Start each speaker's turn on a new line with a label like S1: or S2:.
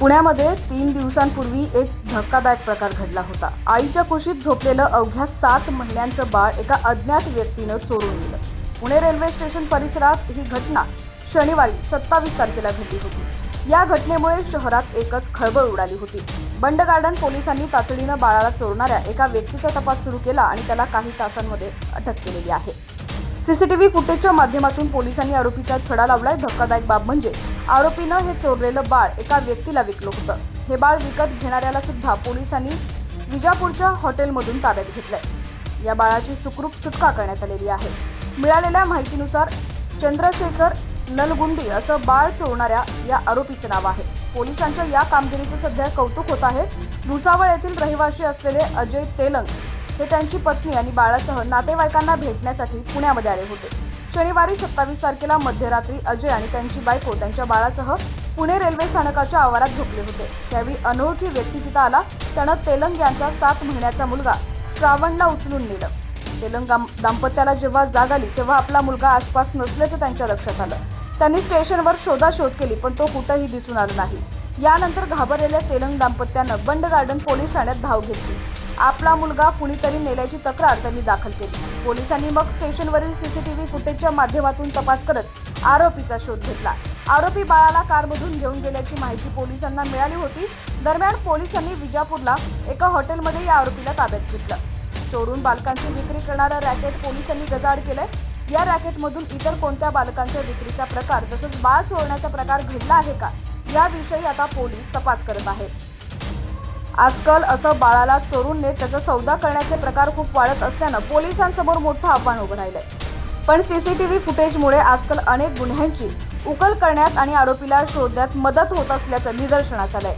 S1: पुण्यामध्ये तीन दिवसांपूर्वी एक धक्कादायक प्रकार घडला होता. आईच्या कुशीत झोपलेलं अवघ्या सात महिन्यांचं बाळ एका अज्ञात व्यक्तीनं चोरून नेलं. पुणे रेल्वे स्टेशन परिसरात ही घटना शनिवारी सत्तावीस तारखेला घडली होती. या घटनेमुळे शहरात एकच खळबळ उडाली होती. बंड गार्डन पोलिसांनी तातडीनं बाळाला चोरणाऱ्या एका व्यक्तीचा तपास सुरू केला आणि त्याला काही तासांमध्ये अटक केलेली आहे. सीसीटीव्ही फुटेजच्या माध्यमातून पोलिसांनी आरोपीचा छडा लावलाय. धक्कादायक बाब म्हणजे आरोपीनं हे चोरलेलं बाळ एका व्यक्तीला विकलं होतं. हे बाळ विकत घेणाऱ्याला सुद्धा पोलिसांनी विजापूरच्या हॉटेलमधून ताब्यात घेतलंय. या बाळाची सुखरूप सुटका करण्यात आलेली आहे. मिळालेल्या माहितीनुसार चंद्रशेखर नलगुंडी असं बाळ चोरणाऱ्या या आरोपीचं नाव आहे. पोलिसांच्या या कामगिरीचं सध्या कौतुक होत आहे. भुसावळ येथील रहिवासी असलेले अजय तेलंग हे त्यांची पत्नी आणि बाळासह नातेवाईकांना भेटण्यासाठी पुण्यामध्ये आले होते. शनिवारी सत्तावीस तारखेला मध्यरात्री अजय आणि त्यांची बायको त्यांच्या बाळासह पुणे रेल्वे स्थानकाच्या आवारात झोपले होते. त्यावेळी अनोळखी व्यक्ती तिथं आला. त्यानं तेलंग यांचा सात महिन्याचा मुलगा श्रावणला उचलून नेलं. तेलंग दाम्पत्याला जेव्हा जाग आली तेव्हा आपला मुलगा आसपास नसल्याचं त्यांच्या लक्षात आलं. त्यांनी स्टेशनवर शोधाशोध केली पण तो कुठंही दिसून आला नाही. यानंतर घाबरलेल्या तेलंग दाम्पत्यानं बंड गार्डन पोलीस ठाण्यात धाव घेतली. आपला मुलगा कुणीतरी नेल्याची तक्रार त्यांनी दाखल केली. पोलिसांनी मग स्टेशनवरील सीसीटीव्ही फुटेजच्या माध्यमातून तपास करत आरोपीचा शोध घेतला. आरोपी बाळाला कारमधून घेऊन गेल्याची माहिती पोलिसांना मिळाली होती. दरम्यान पोलिसांनी विजापूरला एका हॉटेलमध्ये या आरोपीला ताब्यात घेतलं. चोरून बालकांची विक्री करणारं रॅकेट पोलिसांनी गजाड केलंय. या रॅकेटमधून इतर कोणत्या बालकांच्या विक्रीचा प्रकार तसंच बाळ चोरण्याचा प्रकार घडला आहे का? याविषयी आता पोलीस तपास करत आहेत. आजकाल असं बाळाला चोरून नेत त्याचा सौदा करण्याचे प्रकार खूप वाढत असल्यानं पोलिसांसमोर मोठं आव्हान उभं राहिलंय. पण सीसीटीव्ही फुटेजमुळे आजकाल अनेक गुन्ह्यांची उकल करण्यात आणि आरोपीला शोधण्यात मदत होत असल्याचं निदर्शनास आलंय.